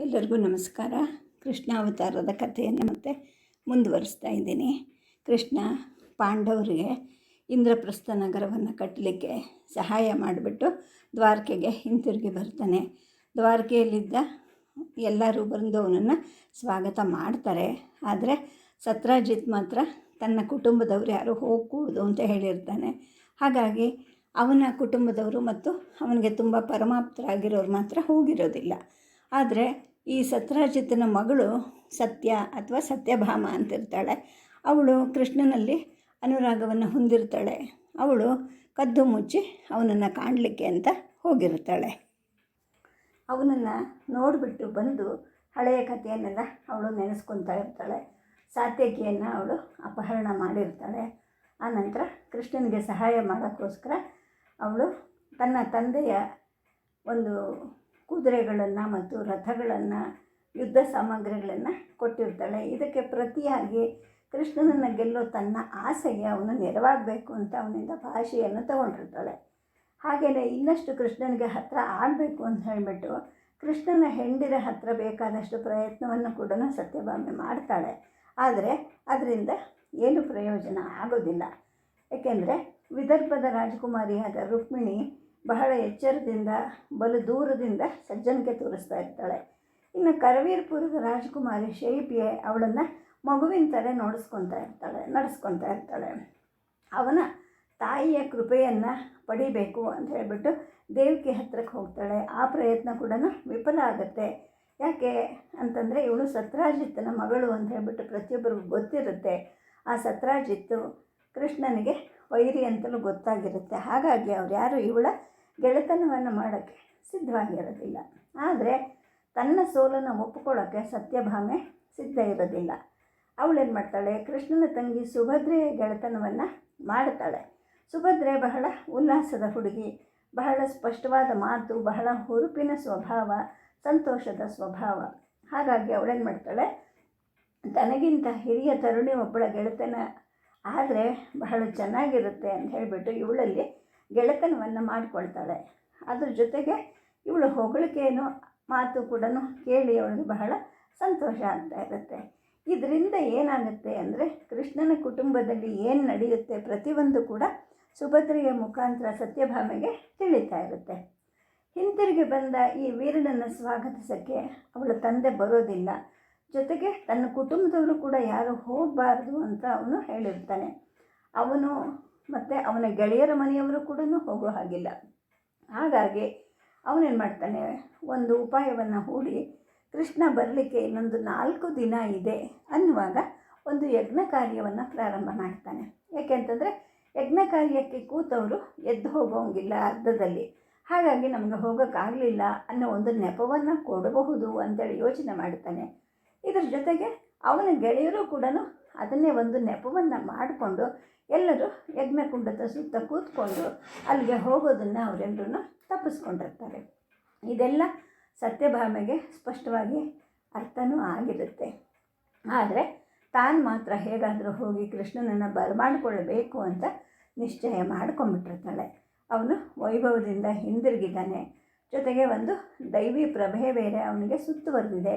ಎಲ್ಲರಿಗೂ ನಮಸ್ಕಾರ. ಕೃಷ್ಣ ಅವತಾರದ ಕಥೆಯನ್ನು ಮತ್ತೆ ಮುಂದುವರಿಸ್ತಾ ಇದ್ದೀನಿ. ಕೃಷ್ಣ ಪಾಂಡವರಿಗೆ ಇಂದ್ರಪ್ರಸ್ಥ ನಗರವನ್ನು ಕಟ್ಟಲಿಕ್ಕೆ ಸಹಾಯ ಮಾಡಿಬಿಟ್ಟು ದ್ವಾರಕೆಗೆ ಹಿಂತಿರುಗಿ ಬರ್ತಾನೆ. ದ್ವಾರಕೆಯಲ್ಲಿದ್ದ ಎಲ್ಲರೂ ಬಂದು ಅವನನ್ನು ಸ್ವಾಗತ ಮಾಡ್ತಾರೆ. ಆದರೆ ಸತ್ರಾಜಿತ್ ಮಾತ್ರ ತನ್ನ ಕುಟುಂಬದವರು ಯಾರು ಹೋಗಕೂಡ್ದು ಅಂತ ಹೇಳಿರ್ತಾನೆ. ಹಾಗಾಗಿ ಅವನ ಕುಟುಂಬದವರು ಮತ್ತು ಅವನಿಗೆ ತುಂಬ ಪರಮಾಪ್ತರಾಗಿರೋರು ಮಾತ್ರ ಹೋಗಿರೋದಿಲ್ಲ. ಆದರೆ ಈ ಸತ್ರಾಜಿತನ ಮಗಳು ಸತ್ಯ ಅಥವಾ ಸತ್ಯಭಾಮ ಅಂತಿರ್ತಾಳೆ ಅವಳು ಕೃಷ್ಣನಲ್ಲಿ ಅನುರಾಗವನ್ನು ಹೊಂದಿರ್ತಾಳೆ. ಅವಳು ಕದ್ದು ಮುಚ್ಚಿ ಅವನನ್ನು ಕಾಣಲಿಕ್ಕೆ ಅಂತ ಹೋಗಿರ್ತಾಳೆ. ಅವನನ್ನು ನೋಡಿಬಿಟ್ಟು ಬಂದು ಹಳೆಯ ಕಥೆಯನ್ನೆಲ್ಲ ಅವಳು ನೆನೆಸ್ಕೊತಾ ಇರ್ತಾಳೆ. ಸಾತ್ಯಕಿಯನ್ನು ಅವಳು ಅಪಹರಣ ಮಾಡಿರ್ತಾಳೆ. ಆನಂತರ ಕೃಷ್ಣನಿಗೆ ಸಹಾಯ ಮಾಡೋಕ್ಕೋಸ್ಕರ ಅವಳು ತನ್ನ ತಂದೆಯ ಒಂದು ಕುದುರೆಗಳನ್ನು ಮತ್ತು ರಥಗಳನ್ನು, ಯುದ್ಧ ಸಾಮಗ್ರಿಗಳನ್ನು ಕೊಟ್ಟಿರ್ತಾಳೆ. ಇದಕ್ಕೆ ಪ್ರತಿಯಾಗಿ ಕೃಷ್ಣನನ್ನು ಗೆಲ್ಲೋ ತನ್ನ ಆಸೆಗೆ ಅವನು ನೆರವಾಗಬೇಕು ಅಂತ ಅವನಿಂದ ಭಾಷೆಯನ್ನು ತಗೊಂಡಿರ್ತಾಳೆ. ಹಾಗೆಯೇ ಇನ್ನಷ್ಟು ಕೃಷ್ಣನಿಗೆ ಹತ್ತಿರ ಆಗಬೇಕು ಅಂತ ಹೇಳಿಬಿಟ್ಟು ಕೃಷ್ಣನ ಹೆಂಡಿರ ಹತ್ತಿರ ಬೇಕಾದಷ್ಟು ಪ್ರಯತ್ನವನ್ನು ಕೂಡ ಸತ್ಯಭಾಮೆ ಮಾಡ್ತಾಳೆ. ಆದರೆ ಅದರಿಂದ ಏನು ಪ್ರಯೋಜನ ಆಗೋದಿಲ್ಲ. ಏಕೆಂದರೆ ವಿದರ್ಭದ ರಾಜಕುಮಾರಿಯಾದ ರುಕ್ಮಿಣಿ ಬಹಳ ಎಚ್ಚರದಿಂದ, ಬಲು ದೂರದಿಂದ ಸಜ್ಜನಿಕೆ ತೋರಿಸ್ತಾ ಇರ್ತಾಳೆ. ಇನ್ನು ಕರವೀರ್ಪುರದ ರಾಜಕುಮಾರಿ ಶೈಪಿಯೆ ಅವಳನ್ನು ಮಗುವಿನ ಥರ ನೋಡಿಸ್ಕೊತಾ ಇರ್ತಾಳೆ, ನಡೆಸ್ಕೊತಾ ಇರ್ತಾಳೆ. ಅವನ ತಾಯಿಯ ಕೃಪೆಯನ್ನು ಪಡಿಬೇಕು ಅಂತ ಹೇಳಿಬಿಟ್ಟು ದೇವಕಿ ಹತ್ತಿರಕ್ಕೆ ಹೋಗ್ತಾಳೆ. ಆ ಪ್ರಯತ್ನ ಕೂಡ ವಿಫಲ ಆಗುತ್ತೆ. ಯಾಕೆ ಅಂತಂದರೆ ಇವಳು ಸತ್ರಾಜಿತ್ತನ ಮಗಳು ಅಂತ ಹೇಳಿಬಿಟ್ಟು ಪ್ರತಿಯೊಬ್ಬರಿಗೂ ಗೊತ್ತಿರುತ್ತೆ. ಆ ಸತ್ರಾಜಿತ್ತು ಕೃಷ್ಣನಿಗೆ ವೈರಿ ಅಂತಲೂ ಗೊತ್ತಾಗಿರುತ್ತೆ. ಹಾಗಾಗಿ ಅವ್ರು ಯಾರು, ಇವಳ ಗೆಳೆತನವನ್ನು ಮಾಡೋಕ್ಕೆ ಸಿದ್ಧವಾಗಿರೋದಿಲ್ಲ. ಆದರೆ ತನ್ನ ಸೋಲನ್ನು ಒಪ್ಪಿಕೊಳ್ಳೋಕ್ಕೆ ಸತ್ಯಭಾಮೆ ಸಿದ್ಧ ಇರೋದಿಲ್ಲ. ಅವಳೇನು ಮಾಡ್ತಾಳೆ? ಕೃಷ್ಣನ ತಂಗಿ ಸುಭದ್ರೆಯ ಗೆಳೆತನವನ್ನು ಮಾಡ್ತಾಳೆ. ಸುಭದ್ರೆ ಬಹಳ ಉಲ್ಲಾಸದ ಹುಡುಗಿ. ಬಹಳ ಸ್ಪಷ್ಟವಾದ ಮಾತು, ಬಹಳ ಹುರುಪಿನ ಸ್ವಭಾವ, ಸಂತೋಷದ ಸ್ವಭಾವ. ಹಾಗಾಗಿ ಅವಳೇನು ಮಾಡ್ತಾಳೆ? ತನಗಿಂತ ಹಿರಿಯ ತರುಣಿ ಒಬ್ಬಳ ಗೆಳೆತನ ಆದರೆ ಬಹಳ ಚೆನ್ನಾಗಿರುತ್ತೆ ಅಂತ ಹೇಳಿಬಿಟ್ಟು ಇವಳಲ್ಲಿ ಗೆಳೆತನವನ್ನು ಮಾಡಿಕೊಳ್ತಾಳೆ. ಅದ್ರ ಜೊತೆಗೆ ಇವಳು ಹೊಗಳಿಕೆಯನ್ನು ಮಾತು ಕೂಡ ಕೇಳಿ ಅವಳಿಗೆ ಬಹಳ ಸಂತೋಷ ಆಗ್ತಾ ಇರುತ್ತೆ. ಇದರಿಂದ ಏನಾಗುತ್ತೆ ಅಂದರೆ ಕೃಷ್ಣನ ಕುಟುಂಬದಲ್ಲಿ ಏನು ನಡೆಯುತ್ತೆ ಪ್ರತಿಯೊಂದು ಕೂಡ ಸುಭದ್ರೆಯ ಮುಖಾಂತರ ಸತ್ಯಭಾಮೆಗೆ ತಿಳಿತಾ ಇರುತ್ತೆ. ಹಿಂತಿರುಗಿ ಬಂದ ಈ ವೀರನನ್ನು ಸ್ವಾಗತಿಸೋಕ್ಕೆ ಅವಳ ತಂದೆ ಬರೋದಿಲ್ಲ. ಜೊತೆಗೆ ತನ್ನ ಕುಟುಂಬದವರು ಕೂಡ ಯಾರು ಹೋಗಬಾರ್ದು ಅಂತ ಅವನು ಹೇಳಿರ್ತಾನೆ. ಅವನು ಮತ್ತು ಅವನ ಗೆಳೆಯರ ಮನೆಯವರು ಕೂಡ ಹೋಗೋ ಹಾಗಿಲ್ಲ. ಹಾಗಾಗಿ ಅವನೇನು ಮಾಡ್ತಾನೆ? ಒಂದು ಉಪಾಯವನ್ನು ಹೂಡಿ, ಕೃಷ್ಣ ಬರಲಿಕ್ಕೆ ಇನ್ನೊಂದು ನಾಲ್ಕು ದಿನ ಇದೆ ಅನ್ನುವಾಗ ಒಂದು ಯಜ್ಞ ಕಾರ್ಯವನ್ನು ಪ್ರಾರಂಭ ಮಾಡ್ತಾನೆ. ಯಾಕೆಂತಂದರೆ ಯಜ್ಞ ಕಾರ್ಯಕ್ಕೆ ಕೂತವರು ಎದ್ದು ಹೋಗೋಂಗಿಲ್ಲ ಅರ್ಧದಲ್ಲಿ. ಹಾಗಾಗಿ ನಮಗೆ ಹೋಗೋಕ್ಕಾಗಲಿಲ್ಲ ಅನ್ನೋ ಒಂದು ನೆಪವನ್ನು ಕೊಡಬಹುದು ಅಂತೇಳಿ ಯೋಚನೆ ಮಾಡ್ತಾನೆ. ಇದರ ಜೊತೆಗೆ ಅವನ ಗೆಳೆಯರು ಕೂಡ ಅದನ್ನೇ ಒಂದು ನೆಪವನ್ನು ಮಾಡಿಕೊಂಡು ಎಲ್ಲರೂ ಯಜ್ಞಕುಂಡದ ಸುತ್ತ ಕೂತ್ಕೊಂಡು ಅಲ್ಲಿಗೆ ಹೋಗೋದನ್ನು ಅವರೆಲ್ಲರೂ ತಪ್ಪಿಸ್ಕೊಂಡಿರ್ತಾರೆ. ಇದೆಲ್ಲ ಸತ್ಯಭಾಮೆಗೆ ಸ್ಪಷ್ಟವಾಗಿ ಅರ್ಥನೂ ಆಗಿರುತ್ತೆ. ಆದರೆ ತಾನು ಮಾತ್ರ ಹೇಗಾದರೂ ಹೋಗಿ ಕೃಷ್ಣನನ್ನು ಬರಮಾಡಿಕೊಳ್ಳಬೇಕು ಅಂತ ನಿಶ್ಚಯ ಮಾಡ್ಕೊಂಬಿಟ್ಟಿರ್ತಾಳೆ. ಅವನು ವೈಭವದಿಂದ ಹಿಂದಿರುಗಿದ್ದಾನೆ. ಜೊತೆಗೆ ಒಂದು ದೈವಿ ಪ್ರಭೆ ಬೇರೆ ಅವನಿಗೆ ಸುತ್ತುವರೆದಿದೆ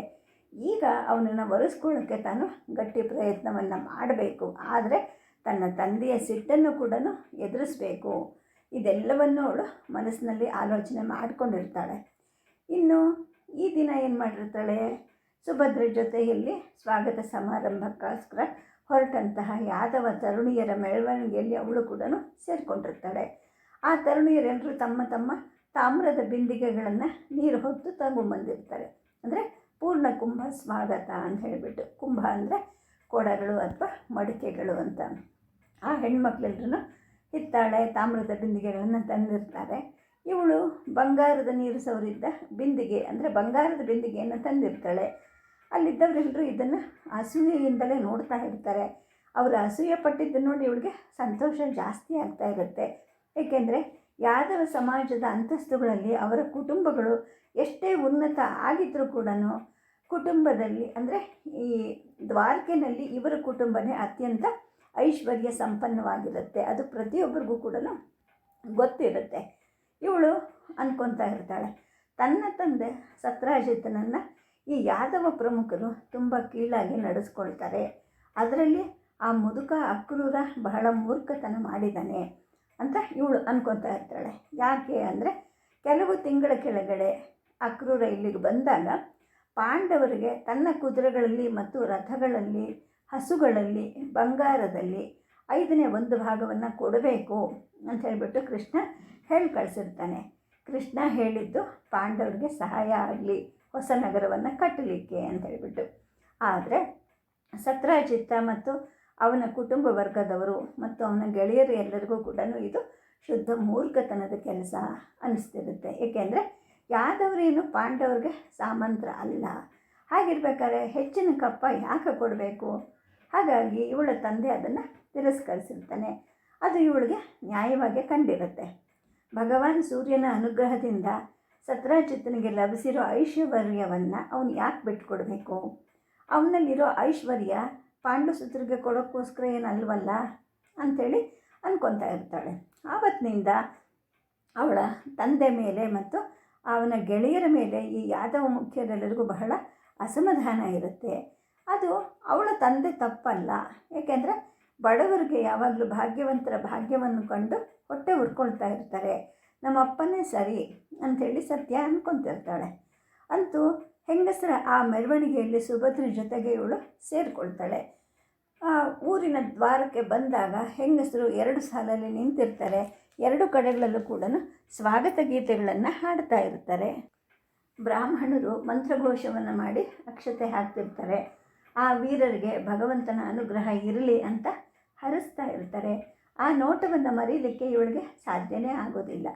ಈಗ ಅವನನ್ನು ಒರೆಸ್ಕೊಳ್ಳೋಕ್ಕೆ ತಾನು ಗಟ್ಟಿ ಪ್ರಯತ್ನವನ್ನು ಮಾಡಬೇಕು. ಆದರೆ ತನ್ನ ತಂದೆಯ ಸಿಟ್ಟನ್ನು ಕೂಡ ಎದುರಿಸಬೇಕು. ಇದೆಲ್ಲವನ್ನು ಅವಳು ಮನಸ್ಸಿನಲ್ಲಿ ಆಲೋಚನೆ ಮಾಡಿಕೊಂಡಿರ್ತಾಳೆ. ಇನ್ನು ಈ ದಿನ ಏನು ಮಾಡಿರ್ತಾಳೆ? ಸುಭದ್ರ ಜೊತೆಯಲ್ಲಿ ಸ್ವಾಗತ ಸಮಾರಂಭಕ್ಕೋಸ್ಕರ ಹೊರಟಂತಹ ಯಾದವ ತರುಣಿಯರ ಮೆರವಣಿಗೆಯಲ್ಲಿ ಅವಳು ಕೂಡ ಸೇರಿಕೊಂಡಿರ್ತಾಳೆ. ಆ ತರುಣಿಯರೆಲ್ಲರೂ ತಮ್ಮ ತಮ್ಮ ತಾಮ್ರದ ಬಿಂದಿಗೆಗಳನ್ನು ನೀರು ಹೊತ್ತು ತಗೊಂಬಂದಿರ್ತಾರೆ ಅಂದರೆ ಪೂರ್ಣ ಕುಂಭ ಸ್ವಾಗತ ಅಂತ ಹೇಳಿಬಿಟ್ಟು. ಕುಂಭ ಅಂದರೆ ಕೊಡಗಳು ಅಥವಾ ಮಡಿಕೆಗಳು ಅಂತ. ಆ ಹೆಣ್ಮಕ್ಳೆಲ್ಲರೂ ಹಿತ್ತಾಳೆ, ತಾಮ್ರದ ಬಿಂದಿಗೆಗಳನ್ನು ತಂದಿರ್ತಾರೆ. ಇವಳು ಬಂಗಾರದ ನೀರು ಸವರಿದ್ದ ಬಿಂದಿಗೆ, ಅಂದರೆ ಬಂಗಾರದ ಬಿಂದಿಗೆಯನ್ನು ತಂದಿರ್ತಾಳೆ. ಅಲ್ಲಿದ್ದವರೆಲ್ಲರೂ ಇದನ್ನು ಅಸೂಯೆಯಿಂದಲೇ ನೋಡ್ತಾ ಇರ್ತಾರೆ. ಅವರು ಅಸೂಯೆ ಪಟ್ಟಿದ್ದು ನೋಡಿ ಇವಳಿಗೆ ಸಂತೋಷ ಜಾಸ್ತಿ ಆಗ್ತಾ ಇರುತ್ತೆ. ಏಕೆಂದರೆ ಯಾದವ ಸಮಾಜದ ಅಂತಸ್ತುಗಳಲ್ಲಿ ಅವರ ಕುಟುಂಬಗಳು ಎಷ್ಟೇ ಉನ್ನತ ಆಗಿದ್ದರೂ ಕೂಡ ಕುಟುಂಬದಲ್ಲಿ, ಅಂದರೆ ಈ ದ್ವಾರಕೆನಲ್ಲಿ ಇವರ ಕುಟುಂಬನೇ ಅತ್ಯಂತ ಐಶ್ವರ್ಯ ಸಂಪನ್ನವಾಗಿರುತ್ತೆ. ಅದು ಪ್ರತಿಯೊಬ್ಬರಿಗೂ ಕೂಡ ಗೊತ್ತಿರುತ್ತೆ. ಇವಳು ಅನ್ಕೊತಾ ಇರ್ತಾಳೆ. ತನ್ನ ತಂದೆ ಸತ್ರಾಜಿತನನ್ನು ಈ ಯಾದವ ಪ್ರಮುಖರು ತುಂಬ ಕೀಳಾಗಿ ನಡೆಸ್ಕೊಳ್ತಾರೆ. ಅದರಲ್ಲಿ ಆ ಮುದುಕ ಅಕ್ರೂರ ಬಹಳ ಮೂರ್ಖತನ ಮಾಡಿದ್ದಾನೆ ಅಂತ ಇವಳು ಅನ್ಕೊತಾ ಇರ್ತಾಳೆ. ಯಾಕೆ ಅಂದರೆ ಕೆಲವು ತಿಂಗಳ ಕೆಳಗಡೆ ಅಕ್ರೂರ ಇಲ್ಲಿಗೆ ಬಂದಾಗ ಪಾಂಡವರಿಗೆ ತನ್ನ ಕುದುರೆಗಳಲ್ಲಿ ಮತ್ತು ರಥಗಳಲ್ಲಿ ಹಸುಗಳಲ್ಲಿ, ಬಂಗಾರದಲ್ಲಿ ಐದನೇ ಒಂದು ಭಾಗವನ್ನು ಕೊಡಬೇಕು ಅಂತ ಹೇಳಿಬಿಟ್ಟು ಕೃಷ್ಣ ಹೇಳಿ ಕಳಿಸಿರ್ತಾನೆ. ಕೃಷ್ಣ ಹೇಳಿದ್ದು ಪಾಂಡವರಿಗೆ ಸಹಾಯ ಆಗಲಿ, ಹೊಸ ನಗರವನ್ನು ಕಟ್ಟಲಿಕ್ಕೆ ಅಂತ ಹೇಳಿಬಿಟ್ಟು. ಆದರೆ ಸತ್ರಾಜಿತ್ತ ಮತ್ತು ಅವನ ಕುಟುಂಬ ವರ್ಗದವರು ಮತ್ತು ಅವನ ಗೆಳೆಯರು ಎಲ್ಲರಿಗೂ ಕೂಡ ಇದು ಶುದ್ಧ ಮೂರ್ಖತನದ ಕೆಲಸ ಅನ್ನಿಸ್ತಿರುತ್ತೆ. ಏಕೆಂದರೆ ಯಾದವರೇನು ಪಾಂಡವ್ರಿಗೆ ಸಾಮಂತ್ರ ಅಲ್ಲ. ಹಾಗಿರ್ಬೇಕಾದ್ರೆ ಹೆಚ್ಚಿನ ಕಪ್ಪ ಯಾಕೆ ಕೊಡಬೇಕು? ಹಾಗಾಗಿ ಇವಳ ತಂದೆ ಅದನ್ನು ತಿರಸ್ಕರಿಸಿರ್ತಾನೆ. ಅದು ಇವಳಿಗೆ ನ್ಯಾಯವಾಗಿ ಕಂಡಿರುತ್ತೆ. ಭಗವಾನ್ ಸೂರ್ಯನ ಅನುಗ್ರಹದಿಂದ ಸತ್ರಾಜಿತ್ತನಿಗೆ ಲಭಿಸಿರೋ ಐಶ್ವರ್ಯವನ್ನು ಅವನು ಯಾಕೆ ಬಿಟ್ಕೊಡ್ಬೇಕು? ಅವನಲ್ಲಿರೋ ಐಶ್ವರ್ಯ ಪಾಂಡುಸುತ್ರಿಗೆ ಕೊಡೋಕ್ಕೋಸ್ಕರ ಏನಲ್ವಲ್ಲ ಅಂಥೇಳಿ ಅನ್ಕೊತಾ ಇರ್ತಾಳೆ. ಆವತ್ತಿನಿಂದ ಅವಳ ತಂದೆ ಮೇಲೆ ಮತ್ತು ಅವನ ಗೆಳೆಯರ ಮೇಲೆ ಈ ಯಾದವ ಮುಖ್ಯರೆಲ್ಲರಿಗೂ ಬಹಳ ಅಸಮಾಧಾನ ಇರುತ್ತೆ. ಅದು ಅವಳ ತಂದೆ ತಪ್ಪಲ್ಲ. ಏಕೆಂದರೆ ಬಡವರಿಗೆ ಯಾವಾಗಲೂ ಭಾಗ್ಯವಂತರ ಭಾಗ್ಯವನ್ನು ಕಂಡು ಹೊಟ್ಟೆ ಉರ್ಕೊಳ್ತಾ ಇರ್ತಾರೆ. ನಮ್ಮ ಅಪ್ಪನೇ ಸರಿ ಅಂಥೇಳಿ ಸತ್ಯ ಅಂದ್ಕೊತಿರ್ತಾಳೆ ಅಂತೂ ಹೆಂಗಸರ ಆ ಮೆರವಣಿಗೆಯಲ್ಲಿ ಸುಭದ್ರ ಜೊತೆಗೆ ಇವಳು ಸೇರಿಕೊಳ್ತಾಳೆ. ಆ ಊರಿನ ದ್ವಾರಕ್ಕೆ ಬಂದಾಗ ಹೆಂಗಸರು ಎರಡು ಸಾಲಲ್ಲಿ ನಿಂತಿರ್ತಾರೆ. ಎರಡು ಕಡೆಗಳಲ್ಲೂ ಕೂಡ ಸ್ವಾಗತ ಗೀತೆಗಳನ್ನು ಹಾಡ್ತಾ ಇರ್ತಾರೆ. ಬ್ರಾಹ್ಮಣರು ಮಂತ್ರಘೋಷವನ್ನು ಮಾಡಿ ಅಕ್ಷತೆ ಹಾಕ್ತಿರ್ತಾರೆ. ಆ ವೀರರಿಗೆ ಭಗವಂತನ ಅನುಗ್ರಹ ಇರಲಿ ಅಂತ ಹರಿಸ್ತಾ ಇರ್ತಾರೆ. ಆ ನೋಟವನ್ನು ಮರೀಲಿಕ್ಕೆ ಇವಳಿಗೆ ಸಾಧ್ಯನೇ ಆಗೋದಿಲ್ಲ.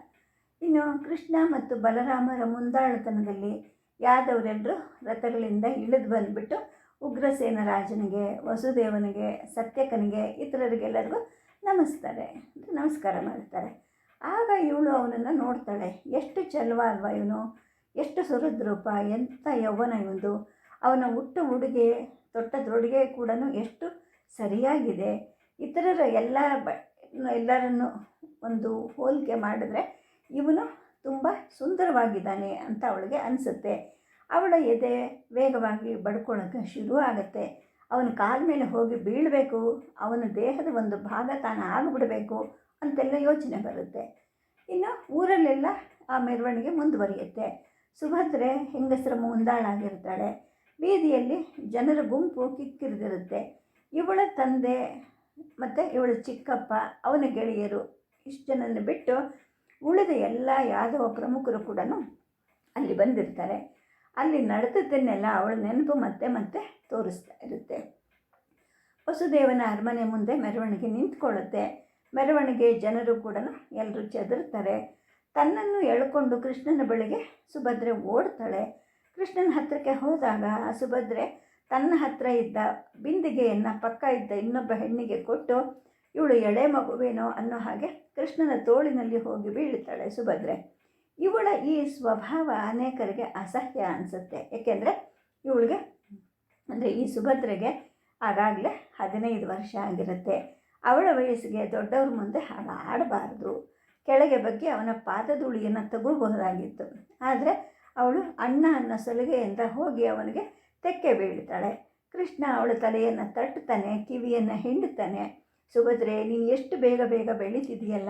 ಇನ್ನು ಕೃಷ್ಣ ಮತ್ತು ಬಲರಾಮರ ಮುಂದಾಳತನದಲ್ಲಿ ಯಾದವರೆಲ್ಲರೂ ರಥಗಳಿಂದ ಇಳಿದು ಬಂದುಬಿಟ್ಟು ಉಗ್ರಸೇನ ರಾಜನಿಗೆ, ವಸುದೇವನಿಗೆ, ಸತ್ಯಕನಿಗೆ ಇತರರಿಗೆಲ್ಲರಿಗೂ ನಮಿಸ್ತಾರೆ. ನಮಸ್ಕಾರ ಮಾಡ್ತಾರೆ. ಆಗ ಇವಳು ಅವನನ್ನು ನೋಡ್ತಾಳೆ. ಎಷ್ಟು ಚೆಲುವ ಅಲ್ವಾ ಇವನು? ಎಷ್ಟು ಸುರದ್ರೂಪ ಎಂಥ ಯೌವನ ಇವನು? ಅವನ ಹುಟ್ಟು ಉಡುಗೆ ತೊಟ್ಟ ತೊಡುಗೆ ಕೂಡ ಎಷ್ಟು ಸರಿಯಾಗಿದೆ. ಇತರರ ಎಲ್ಲ ಬ, ಎಲ್ಲರನ್ನು ಒಂದು ಹೋಲಿಕೆ ಮಾಡಿದ್ರೆ ಇವನು ತುಂಬ ಸುಂದರವಾಗಿದ್ದಾನೆ ಅಂತ ಅವಳಿಗೆ ಅನಿಸುತ್ತೆ. ಅವಳ ಎದೆ ವೇಗವಾಗಿ ಬಡ್ಕೊಳ್ಳೋಕ್ಕೆ ಶುರು ಆಗುತ್ತೆ. ಅವನ ಕಾಲ ಮೇಲೆ ಹೋಗಿ ಬೀಳಬೇಕು, ಅವನ ದೇಹದ ಒಂದು ಭಾಗ ತಾನು ಆಗಿಬಿಡಬೇಕು ಅಂತೆಲ್ಲ ಯೋಚನೆ ಬರುತ್ತೆ. ಇನ್ನು ಊರಲ್ಲೆಲ್ಲ ಆ ಮೆರವಣಿಗೆ ಮುಂದುವರಿಯುತ್ತೆ. ಸುಭದ್ರೆ ಹೆಂಗಸರ ಮುಂದಾಳಾಗಿರ್ತಾಳೆ. ಬೀದಿಯಲ್ಲಿ ಜನರ ಗುಂಪು ಕಿಕ್ಕಿರಿದಿರುತ್ತೆ. ಇವಳ ತಂದೆ ಮತ್ತು ಇವಳ ಚಿಕ್ಕಪ್ಪ, ಅವನ ಗೆಳೆಯರು ಇಷ್ಟು ಜನನ ಬಿಟ್ಟು ಉಳಿದ ಎಲ್ಲ ಯಾದವ ಪ್ರಮುಖರು ಕೂಡ ಅಲ್ಲಿ ಬಂದಿರ್ತಾರೆ. ಅಲ್ಲಿ ನಡೆದದ್ದನ್ನೆಲ್ಲ ಅವಳ ನೆನಪು ಮತ್ತೆ ಮತ್ತೆ ತೋರಿಸ್ತಾ ಇರುತ್ತೆ. ವಸುದೇವನ ಅರಮನೆ ಮುಂದೆ ಮೆರವಣಿಗೆ ನಿಂತ್ಕೊಳ್ಳುತ್ತೆ. ಮೆರವಣಿಗೆ ಜನರು ಕೂಡ ಎಲ್ಲರೂ ಚದುರ್ತಾರೆ. ತನ್ನನ್ನು ಎಳ್ಕೊಂಡು ಕೃಷ್ಣನ ಬಳಿಗೆ ಸುಭದ್ರೆ ಓಡ್ತಾಳೆ. ಕೃಷ್ಣನ ಹತ್ತಿರಕ್ಕೆ ಹೋದಾಗ ಸುಭದ್ರೆ ತನ್ನ ಹತ್ತಿರ ಇದ್ದ ಬಿಂದಿಗೆಯನ್ನು ಪಕ್ಕ ಇದ್ದ ಇನ್ನೊಬ್ಬ ಹೆಣ್ಣಿಗೆ ಕೊಟ್ಟು, ಇವಳು ಎಳೆ ಮಗುವೇನೋ ಅನ್ನೋ ಹಾಗೆ ಕೃಷ್ಣನ ತೋಳಿನಲ್ಲಿ ಹೋಗಿ ಬೀಳುತ್ತಾಳೆ ಸುಭದ್ರೆ. ಇವಳ ಈ ಸ್ವಭಾವ ಅನೇಕರಿಗೆ ಅಸಹ್ಯ ಅನಿಸುತ್ತೆ. ಏಕೆಂದರೆ ಇವಳಿಗೆ, ಅಂದರೆ ಈ ಸುಭದ್ರೆಗೆ ಆಗಾಗಲೇ ಹದಿನೈದು ವರ್ಷ ಆಗಿರುತ್ತೆ. ಅವಳ ವಯಸ್ಸಿಗೆ ದೊಡ್ಡವ್ರ ಮುಂದೆ ಹಾಡು ಆಡಬಾರ್ದು ಕೆಳಗೆ ಬಗ್ಗೆ ಅವನ ಪಾದದೂಳಿಯನ್ನು ತಗೋಬಹುದಾಗಿತ್ತು. ಆದರೆ ಅವಳು ಅಣ್ಣ ಅನ್ನೋ ಸಲುಗೆಯಿಂದ ಹೋಗಿ ಅವನಿಗೆ ತೆಕ್ಕೆ ಬೀಳ್ತಾಳೆ ಕೃಷ್ಣ ಅವಳ ತಲೆಯನ್ನು ತಟ್ಟುತ್ತಾನೆ, ಕಿವಿಯನ್ನು ಹಿಂಡುತ್ತಾನೆ. ಸುಭದ್ರೆ, ನೀನು ಎಷ್ಟು ಬೇಗ ಬೇಗ ಬೆಳೀತಿದೆಯಲ್ಲ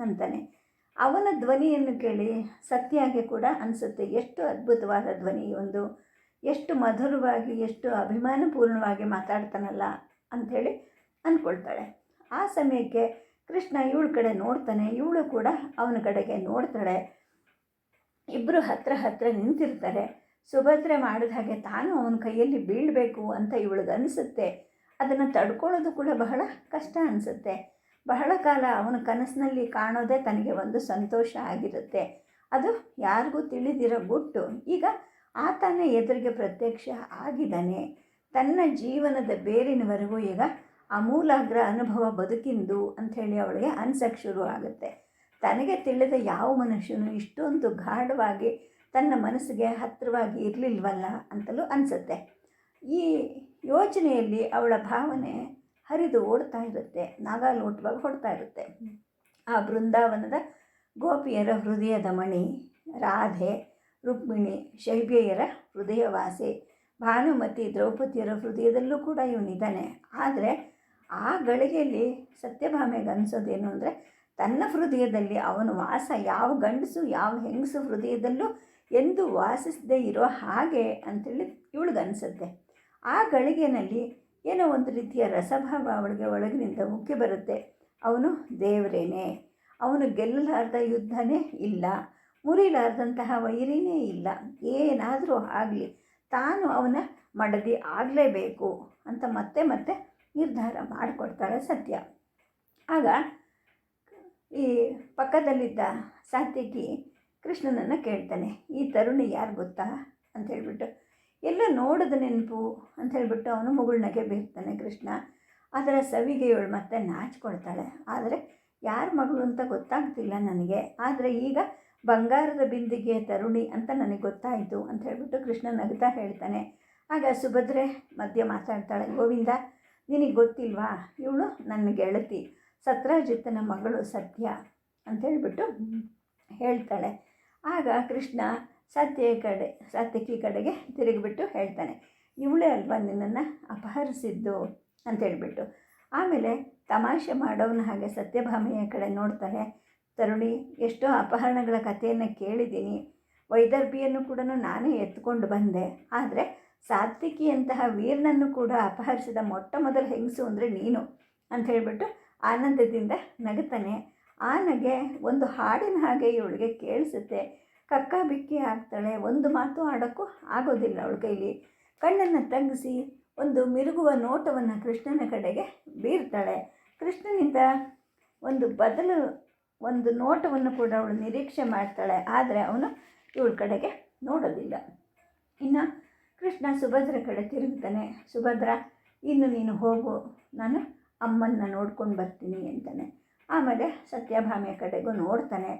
ಅಂತಾನೆ. ಅವನ ಧ್ವನಿಯನ್ನು ಕೇಳಿ ಸತ್ಯಾಗೆ ಕೂಡ ಅನಿಸುತ್ತೆ, ಎಷ್ಟು ಅದ್ಭುತವಾದ ಧ್ವನಿ ಒಂದು. ಎಷ್ಟು ಮಧುರವಾಗಿ, ಎಷ್ಟು ಅಭಿಮಾನಪೂರ್ಣವಾಗಿ ಮಾತಾಡ್ತಾನಲ್ಲ, ಅಂಥೇಳಿ ಅಂದ್ಕೊಳ್ತಾಳೆ. ಆ ಸಮಯಕ್ಕೆ ಕೃಷ್ಣ ಇವಳ ಕಡೆ ನೋಡ್ತಾನೆ, ಇವಳು ಕೂಡ ಅವನ ಕಡೆಗೆ ನೋಡ್ತಾಳೆ. ಇಬ್ಬರು ಹತ್ರ ಹತ್ರ ನಿಂತಿರ್ತಾರೆ. ಸುಭದ್ರೆ ಮಾಡಿದ ಹಾಗೆ ತಾನು ಅವನ ಕೈಯಲ್ಲಿ ಬೀಳಬೇಕು ಅಂತ ಇವಳಿಗೆ ಅನಿಸುತ್ತೆ. ಅದನ್ನು ತಡ್ಕೊಳ್ಳೋದು ಕೂಡ ಬಹಳ ಕಷ್ಟ ಅನಿಸುತ್ತೆ. ಬಹಳ ಕಾಲ ಅವನ ಕನಸಿನಲ್ಲಿ ಕಾಣೋದೇ ತನಗೆ ಒಂದು ಸಂತೋಷ ಆಗಿರುತ್ತೆ. ಅದು ಯಾರಿಗೂ ತಿಳಿದಿರೋ ಗುಟ್ಟು. ಈಗ ಆತನೇ ಎದುರಿಗೆ ಪ್ರತ್ಯಕ್ಷ ಆಗಿದ್ದಾನೆ. ತನ್ನ ಜೀವನದ ಬೇರಿನವರೆಗೂ ಈಗ ಅಮೂಲಾಗ್ರ ಅನುಭವ ಬದುಕಿಂದು ಅಂಥೇಳಿ ಅವಳಿಗೆ ಅನ್ಸಕ್ಕೆ ಶುರು ಆಗುತ್ತೆ. ತನಗೆ ತಿಳಿದ ಯಾವ ಮನುಷ್ಯನು ಇಷ್ಟೊಂದು ಗಾಢವಾಗಿ ತನ್ನ ಮನಸ್ಸಿಗೆ ಹತ್ತಿರವಾಗಿ ಇರಲಿಲ್ವಲ್ಲ ಅಂತಲೂ ಅನಿಸುತ್ತೆ. ಈ ಯೋಚನೆಯಲ್ಲಿ ಅವಳ ಭಾವನೆ ಹರಿದು ಓಡ್ತಾ ಇರುತ್ತೆ, ನಾಗಾಲೋಟವಾಗಿ ಹೊಡ್ತಾ ಇರುತ್ತೆ. ಆ ಬೃಂದಾವನದ ಗೋಪಿಯರ ಹೃದಯದ ಮಣಿ, ರಾಧೆ, ರುಕ್ಮಿಣಿ ಶೈಬ್ಯೆಯರ ಹೃದಯವಾಸಿ, ಭಾನುಮತಿ ದ್ರೌಪದಿಯರ ಹೃದಯದಲ್ಲೂ ಕೂಡ ಇವನಿದ್ದಾನೆ. ಆದರೆ ಆ ಗಳಿಗೆಯಲ್ಲಿ ಸತ್ಯಭಾಮೆಗೆ ಅನಿಸೋದೇನು ಅಂದರೆ ತನ್ನ ಹೃದಯದಲ್ಲಿ ಅವನು ವಾಸ ಯಾವ ಗಂಡಸು ಯಾವ ಹೆಂಗಸು ಹೃದಯದಲ್ಲೂ ಎಂದು ವಾಸಿಸದೇ ಇರೋ ಹಾಗೆ ಅಂಥೇಳಿ ಇವಳಿಗನ್ಸುತ್ತೆ ಆ ಗಳಿಗೆನಲ್ಲಿ ಏನೋ ಒಂದು ರೀತಿಯ ರಸಭಾವ ಅವಳಿಗೆ ಒಳಗಿನಿಂದ ಉಕ್ಕಿ ಬರುತ್ತೆ. ಅವನು ದೇವರೇನೆ. ಅವನು ಗೆಲ್ಲಲಾರ್ದ ಯುದ್ಧನೇ ಇಲ್ಲ. ಮುರಿಲಾರ್ದಂತಹ ವೈರಿನೇ ಇಲ್ಲ. ಏನಾದರೂ ಆಗಲಿ, ತಾನು ಅವನ ಮಡದಿ ಆಗಲೇಬೇಕು ಅಂತ ಮತ್ತೆ ಮತ್ತೆ ನಿರ್ಧಾರ ಮಾಡಿಕೊಡ್ತಾಳೆ ಸತ್ಯ. ಆಗ ಈ ಪಕ್ಕದಲ್ಲಿದ್ದ ಸಾತ್ಯಕಿ ಕೃಷ್ಣನನ್ನು ಕೇಳ್ತಾನೆ, ಈ ತರುಣಿ ಯಾರು ಗೊತ್ತಾ? ಅಂತ ಹೇಳ್ಬಿಟ್ಟು, ಎಲ್ಲ ನೋಡದ ನೆನಪು, ಅಂತ ಹೇಳ್ಬಿಟ್ಟು ಅವನು ಮುಗುಳ್ನಗೆ ಬೀರ್ತಾನೆ ಕೃಷ್ಣ. ಅದರ ಸವಿಗೆ ಇವಳು ಮತ್ತೆ ನಾಚ್ಕೊಳ್ತಾಳೆ. ಆದರೆ ಯಾರ ಮಗಳು ಅಂತ ಗೊತ್ತಾಗ್ತಿಲ್ಲ ನನಗೆ. ಆದರೆ ಈಗ ಬಂಗಾರದ ಬಿಂದಿಗೆ ತರುಣಿ ಅಂತ ನನಗೆ ಗೊತ್ತಾಯಿತು, ಅಂತ ಹೇಳ್ಬಿಟ್ಟು ಕೃಷ್ಣ ನಗ್ತಾ ಹೇಳ್ತಾನೆ. ಆಗ ಸುಭದ್ರೆ ಮಧ್ಯೆ ಮಾತಾಡ್ತಾಳೆ, ಗೋವಿಂದ, ನಿನಗೆ ಗೊತ್ತಿಲ್ವಾ? ಇವಳು ನನ್ನ ಗೆಳತಿ. ಸತ್ರಾಜಿತ್ತನ ಮಗಳು ಸತ್ಯ ಅಂತ ಹೇಳ್ಬಿಟ್ಟು ಹೇಳ್ತಾಳೆ. ಆಗ ಕೃಷ್ಣ ಸತ್ಯ ಕಡೆ, ಸತ್ಯಕಿ ಕಡೆಗೆ ತಿರುಗಿಬಿಟ್ಟು ಹೇಳ್ತಾನೆ, ಇವಳೇ ಅಲ್ವಾ ನಿನ್ನನ್ನು ಅಪಹರಿಸಿದ್ದು? ಅಂತ ಹೇಳ್ಬಿಟ್ಟು. ಆಮೇಲೆ ತಮಾಷೆ ಮಾಡೋವನ್ನ ಹಾಗೆ ಸತ್ಯಭಾಮೆಯ ಕಡೆ ನೋಡ್ತಾನೆ ತರುಣಿ, ಎಷ್ಟೋ ಅಪಹರಣಗಳ ಕಥೆಯನ್ನು ಕೇಳಿದ್ದೀನಿ. ವೈದರ್ಭಿಯನ್ನು ಕೂಡ ನಾನೇ ಎತ್ಕೊಂಡು ಬಂದೆ. ಆದರೆ ಸಾತ್ವಿಕಿಯಂತಹ ವೀರನನ್ನು ಕೂಡ ಅಪಹರಿಸಿದ ಮೊಟ್ಟ ಮೊದಲು ಹೆಂಗಸು ಅಂದರೆ ನೀನು, ಅಂತ ಹೇಳಿಬಿಟ್ಟು ಆನಂದದಿಂದ ನಗುತ್ತಾನೆ. ಆ ನಗೆ ಒಂದು ಹಾಡಿನ ಹಾಗೆ ಇವಳಿಗೆ ಕೇಳಿಸುತ್ತೆ. ಕಕ್ಕ ಬಿಕ್ಕಿ ಹಾಕ್ತಾಳೆ. ಒಂದು ಮಾತು ಆಡೋಕ್ಕೂ ಆಗೋದಿಲ್ಲ ಅವಳ ಕೈಲಿ. ಕಣ್ಣನ್ನು ತಗ್ಗಿಸಿ ಒಂದು ಮಿರುಗುವ ನೋಟವನ್ನು ಕೃಷ್ಣನ ಕಡೆಗೆ ಬೀರ್ತಾಳೆ. ಕೃಷ್ಣನಿಂದ ಒಂದು ಬದಲು ಒಂದು ನೋಟವನ್ನು ಕೂಡ ಅವಳು ನಿರೀಕ್ಷೆ ಮಾಡ್ತಾಳೆ. ಆದರೆ ಅವನು ಇವಳ ಕಡೆಗೆ ನೋಡೋದಿಲ್ಲ. ಇನ್ನು ಕೃಷ್ಣ ಸುಭದ್ರ ಕಡೆ ತಿರುಗ್ತಾನೆ. ಸುಭದ್ರ, ಇನ್ನು ನೀನು ಹೋಗು. ನಾನು ಅಮ್ಮನ್ನ ನೋಡ್ಕೊಂಡು ಬರ್ತೀನಿ ಅಂತಾನೆ. ಆಮೇಲೆ ಸತ್ಯಭಾಮೆಯ ಕಡೆಗೂ ನೋಡ್ತಾನೆ.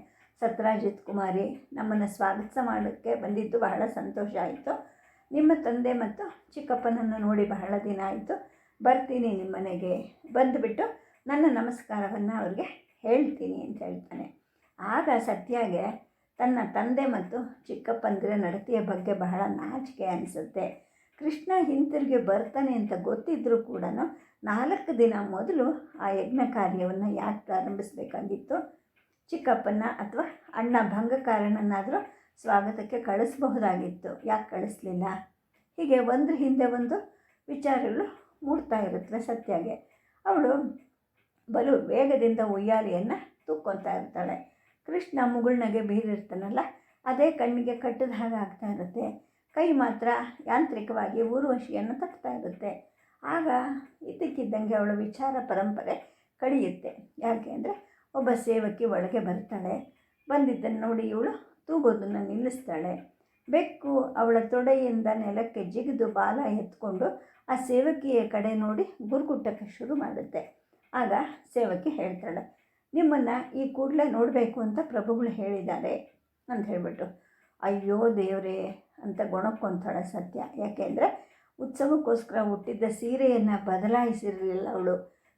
ಸತ್ರಾಜಿತ್ ಕುಮಾರಿ ನಮ್ಮನ್ನು ಸ್ವಾಗತ ಮಾಡೋಕ್ಕೆ ಬಂದಿದ್ದು ಬಹಳ ಸಂತೋಷ ಆಯಿತು. ನಿಮ್ಮ ತಂದೆ ಮತ್ತು ಚಿಕ್ಕಪ್ಪನನ್ನು ನೋಡಿ ಬಹಳ ದಿನ ಆಯಿತು. ಬರ್ತೀನಿ ನಿಮ್ಮ ಮನೆಗೆ. ಬಂದುಬಿಟ್ಟು ನನ್ನ ನಮಸ್ಕಾರವನ್ನು ಅವ್ರಿಗೆ ಹೇಳ್ತೀನಿ ಅಂತ ಹೇಳ್ತಾನೆ. ಆಗ ಸತ್ಯಾಗೆ ತನ್ನ ತಂದೆ ಮತ್ತು ಚಿಕ್ಕಪ್ಪಂದಿರ ನಡತೆಯ ಬಗ್ಗೆ ಬಹಳ ನಾಚಿಕೆ ಅನಿಸುತ್ತೆ. ಕೃಷ್ಣ ಹಿಂತಿರುಗಿ ಬರ್ತಾನೆ ಅಂತ ಗೊತ್ತಿದ್ದರೂ ಕೂಡ ನಾಲ್ಕು ದಿನ ಮೊದಲು ಆ ಯಜ್ಞ ಕಾರ್ಯವನ್ನು ಯಾಕೆ ಪ್ರಾರಂಭಿಸಬೇಕಾಗಿತ್ತು? ಚಿಕ್ಕಪ್ಪನ ಅಥವಾ ಅಣ್ಣ ಭಂಗಕಾರನನ್ನಾದರೂ ಸ್ವಾಗತಕ್ಕೆ ಕಳಿಸಬಹುದಾಗಿತ್ತು. ಯಾಕೆ ಕಳಿಸ್ಲಿಲ್ಲ? ಹೀಗೆ ಒಂದ್ರ ಹಿಂದೆ ಒಂದು ವಿಚಾರಗಳು ಮೂಡ್ತಾ ಇರುತ್ತವೆ ಸತ್ಯಾಗೆ ಅವಳು ಬಲು ವೇಗದಿಂದ ಉಯ್ಯಾಲೆಯನ್ನು ತೂಕ್ಕೊತಾ ಇರ್ತಾಳೆ. ಕೃಷ್ಣ ಮುಗುಳ್ನಗೆ ಬೀರಿರ್ತಾನಲ್ಲ, ಅದೇ ಕಣ್ಣಿಗೆ ಕಟ್ಟಿದ ಹಾಗೆ ಆಗ್ತಾ ಇರುತ್ತೆ. ಕೈ ಮಾತ್ರ ಯಾಂತ್ರಿಕವಾಗಿ ಊರ್ವಶಿಯನ್ನು ತಟ್ತಾ ಇರುತ್ತೆ. ಆಗ ಇದ್ದಕ್ಕಿದ್ದಂಗೆ ಅವಳ ವಿಚಾರ ಪರಂಪರೆ ಕಡಿಯುತ್ತೆ. ಯಾಕೆ ಅಂದರೆ ಒಬ್ಬ ಸೇವಕಿ ಒಳಗೆ ಬರ್ತಾಳೆ. ಬಂದಿದ್ದನ್ನು ನೋಡಿ ಇವಳು ತೂಗೋದನ್ನು ನಿಲ್ಲಿಸ್ತಾಳೆ. ಬೆಕ್ಕು ಅವಳ ತೊಡೆಯಿಂದ ನೆಲಕ್ಕೆ ಜಿಗಿದು ಬಾಲ ಎತ್ಕೊಂಡು ಆ ಸೇವಕಿಯ ಕಡೆ ನೋಡಿ ಗುರುಗುಟ್ಟಕ್ಕೆ ಶುರು ಮಾಡುತ್ತೆ. ಆಗ ಸೇವಕಿ ಹೇಳ್ತಾಳೆ, ನಿಮ್ಮನ್ನು ಈ ಕೂಡಲೇ ನೋಡಬೇಕು ಅಂತ ಪ್ರಭುಗಳು ಹೇಳಿದ್ದಾರೆ ಅಂತ ಹೇಳ್ಬಿಟ್ಟು ಅಯ್ಯೋ ದೇವರೇ ಅಂತ ಗೊಣಕ್ಕೊಂತಾಳೆ ಸತ್ಯ. ಯಾಕೆಂದರೆ ಉತ್ಸವಕ್ಕೋಸ್ಕರ ಹುಟ್ಟಿದ್ದ ಸೀರೆಯನ್ನು ಬದಲಾಯಿಸಿರಲಿಲ್ಲ ಅವಳು.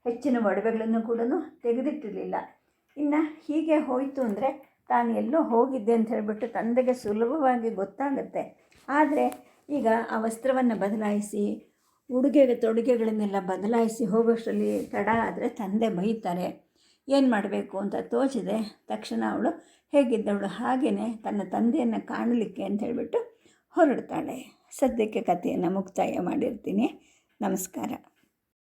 ಹೆಚ್ಚಿನ ಒಡವೆಗಳನ್ನು ಕೂಡ ತೆಗೆದಿಟ್ಟಿರಲಿಲ್ಲ. ಇನ್ನು ಹೀಗೆ ಹೋಯಿತು ಅಂದರೆ ತಾನು ಎಲ್ಲೋ ಹೋಗಿದ್ದೆ ಅಂತ ಹೇಳಿಬಿಟ್ಟು ತಂದೆಗೆ ಸುಲಭವಾಗಿ ಗೊತ್ತಾಗುತ್ತೆ. ಆದರೆ ಈಗ ಆ ವಸ್ತ್ರವನ್ನು ಬದಲಾಯಿಸಿ, ಉಡುಗೆಗೆ ತೊಡುಗೆಗಳನ್ನೆಲ್ಲ ಬದಲಾಯಿಸಿ ಹೋಗೋಷ್ಟರಲ್ಲಿ ತಡ ಆದರೆ ತಂದೆ ಬೈತಾರೆ. ಏನು ಮಾಡಬೇಕು ಅಂತ ತೋಚಿದೆ. ತಕ್ಷಣ ಅವಳು ಹೇಗಿದ್ದವಳು ಹಾಗೆಯೇ ತನ್ನ ತಂದೆಯನ್ನು ಕಾಣಲಿಕ್ಕೆ ಅಂತ ಹೇಳಿಬಿಟ್ಟು ಹೊರಡ್ತಾಳೆ. ಸದ್ಯಕ್ಕೆ ಕಥೆಯನ್ನು ಮುಕ್ತಾಯ ಮಾಡಿರ್ತೀನಿ. ನಮಸ್ಕಾರ.